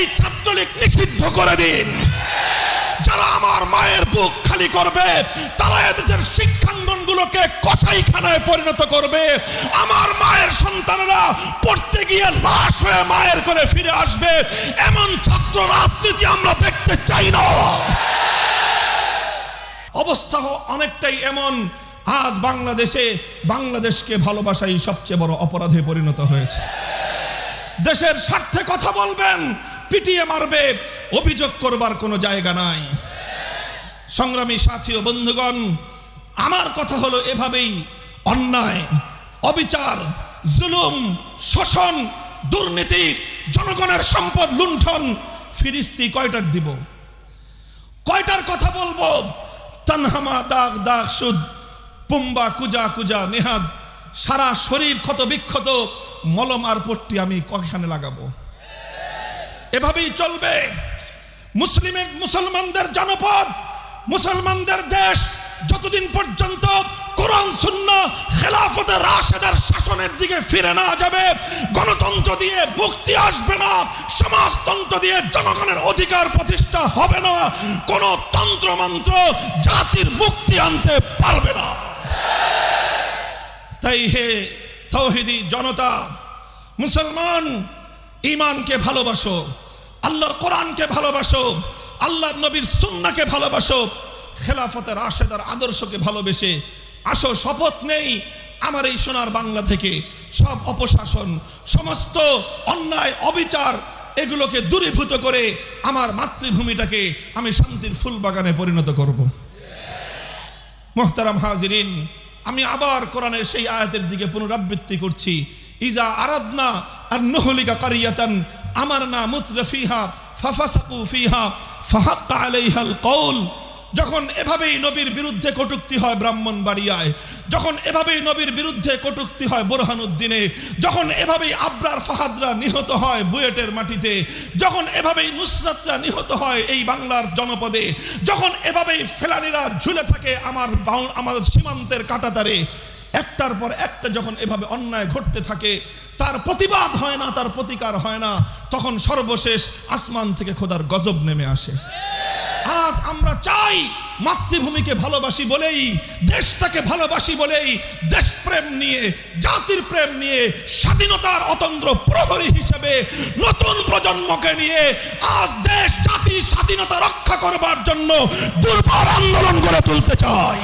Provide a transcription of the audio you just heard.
এই ছাত্রলীগ নিষিদ্ধ করে দিন। যারা আমার মায়ের বুক খালি করবে, তারা এদেশের শিক্ষাঙ্গনগুলোকে কসাইখানায় পরিণত করবে। আমার মায়ের সন্তানেরা পড়তে গিয়ে লাশ হয়ে মায়ের করে ফিরে আসবে। এমন ছাত্র রাজনীতি আমরা দেখতে চাই না। অবস্থা অনেকটাই এমন। আজ বাংলাদেশে বাংলাদেশকে ভালোবাসাই সবচেয়ে বড় অপরাধে পরিণত হয়েছে। দেশের স্বার্থে কথা বলবেন পিটিয়ে মারবে, অভিযোগ করবার কোনো জায়গা নাই। সংগ্রামী সাথী ও বন্ধুগণ, আমার কথা হলো এভাবেই, অন্যায়, অবিচার, জুলুম, শোষণ, দুর্নীতি, জনগণের সম্পদ লুণ্ঠন, ফিরিস্তি কয়টার দিব? কয়টার কথা বলব? তানহামা, দাগ দাগ, সুদ, পুম্বা, কুজা কুজা, নেহাদ, সারা শরীর ক্ষত বিক্ষত মলম আর পট্টি আমি কখানে লাগাবো? এভাবেই চলবে। মুসলিমের, মুসলমানদের জনপদ, মুসলমানদের দেশ যতদিন পর্যন্ত শূন্য খেলাফতে শাসনের দিকে ফিরে না যাবে, গণতন্ত্র দিয়ে মুক্তি আসবে না, সমাজতন্ত্র দিয়ে জনগণের অধিকার প্রতিষ্ঠা হবে না, কোন তন্ত্রমন্ত্র জাতির মুক্তি আনতে পারবে না। তাই হে তৌহিদি জনতা, মুসলমান ইমানকে ভালোবাসো, আল্লাহর কোরআনকে ভালোবাসো, আল্লাহর নবীর সুন্নাকে ভালোবাসো, খেলাফতের আশেদার আদর্শকে ভালোবেসে। আসো, শপথ নেই আমার এই সোনার বাংলা থেকে। সব অপশাসন, সমস্ত অন্যায়, অবিচার, এগুলোকে দূরীভূত করে আমার মাতৃভূমিটাকে আমি শান্তির ফুল বাগানে পরিণত করব। মোহতারাম হাজিরিন, আমি আবার কোরআনের সেই আয়াতের দিকে পুনরাবৃত্তি করছি। ইজা আরাদনা আর নহলিকা কারিয়াতান, আমার না মুতরফিহা ফাফাসাকু ফিহা, ফাহাক্কা আলাইহাল কৌল যখন এভাবেই নবীর বিরুদ্ধে কটুক্তি হয় ব্রাহ্মণ বাড়িয়ায় যখন এভাবেই নবীর বিরুদ্ধে কটুক্তি হয় বোরহানুদ্দিনে, যখন এভাবেই আব্রার ফাহাদরা নিহত হয় বুয়েটের মাটিতে, যখন এভাবেই নুসরাতরা নিহত হয় এই বাংলার জনপদে, যখন এভাবেই ফেলানিরা ঝুলে থাকে আমার আমাদের সীমান্তের কাটাতারে একটার পর একটা যখন এভাবে অন্যায় ঘটতে থাকে, তার প্রতিবাদ হয় না, তার প্রতিকার হয় না, তখন সর্বশেষ আসমান থেকে খোদার গজব নেমে আসে। আজ আমরা চাই মাতৃভূমিকে ভালোবাসি বলেই, দেশটাকে ভালোবাসি বলেই, দেশপ্রেম নিয়ে, জাতির প্রেম নিয়ে, স্বাধীনতার অতন্ত্র প্রহরী হিসেবে নতুন প্রজন্মকে নিয়ে আজ দেশ, জাতি স্বাধীনতা রক্ষা করবার জন্য দুর্বার আন্দোলন গড়ে তুলতে চাই